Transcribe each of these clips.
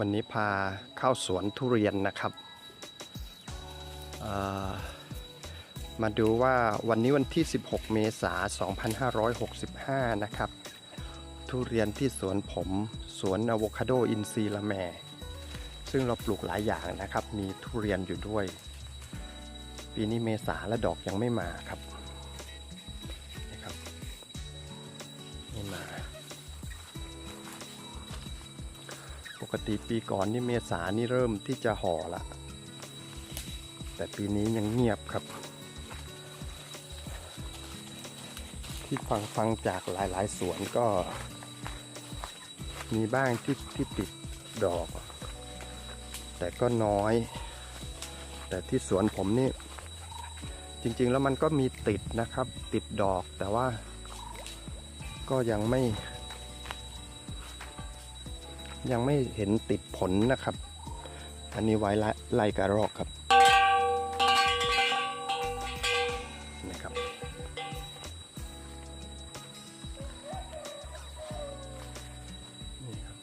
วันนี้พาเข้าสวนทุเรียนนะครับ มาดูว่าวันนี้วันที่ 16 เมษายน 2565 นะครับ ทุเรียนที่สวนผมสวนอะโวคาโดอินทรีละแม ซึ่งเราปลูกหลายอย่างนะครับ มีทุเรียนอยู่ด้วย ปีนี้เมษาและดอกยังไม่มาครับนี่ครับไม่มา กติปีก่อนนี่เมษานี่เริ่มที่จะห่อละ แต่ปีนี้ยังเงียบครับ ที่ฟังฟังจากหลายๆ สวนก็ มีบ้างที่ที่ติดดอก แต่ก็น้อย แต่ที่สวนผมนี่ จริงๆแล้วมันก็มีติดนะครับ ติดดอกแต่ว่า ก็ยังไม่ ยังไม่เห็นติดผลนะครับ อันนี้ไว้ไล่ไลกระรอกครับนะครับ นี่ครับ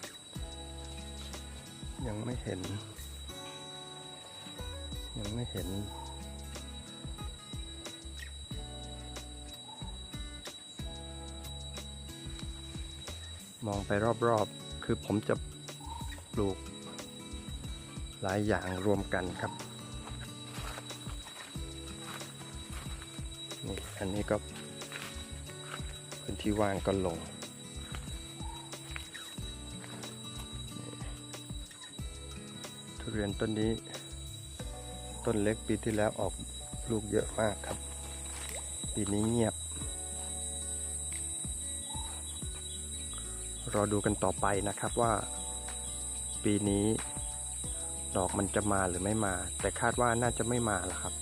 ยังไม่เห็น ยังไม่เห็นมองไปรอบๆ คือผมจะ ปลูก หลายอย่างรวมกันครับนี่อันนี้ก็พื้นที่ว่างก็ลง ทุเรียนต้นนี้ ต้นเล็กปีที่แล้วออกลูกเยอะมากครับ ปีนี้เงียบ รอดูกันต่อไปนะครับว่า ปีนี้ ดอกมันจะมาหรือไม่มา แต่คาดว่าน่าจะไม่มาแล้วครับ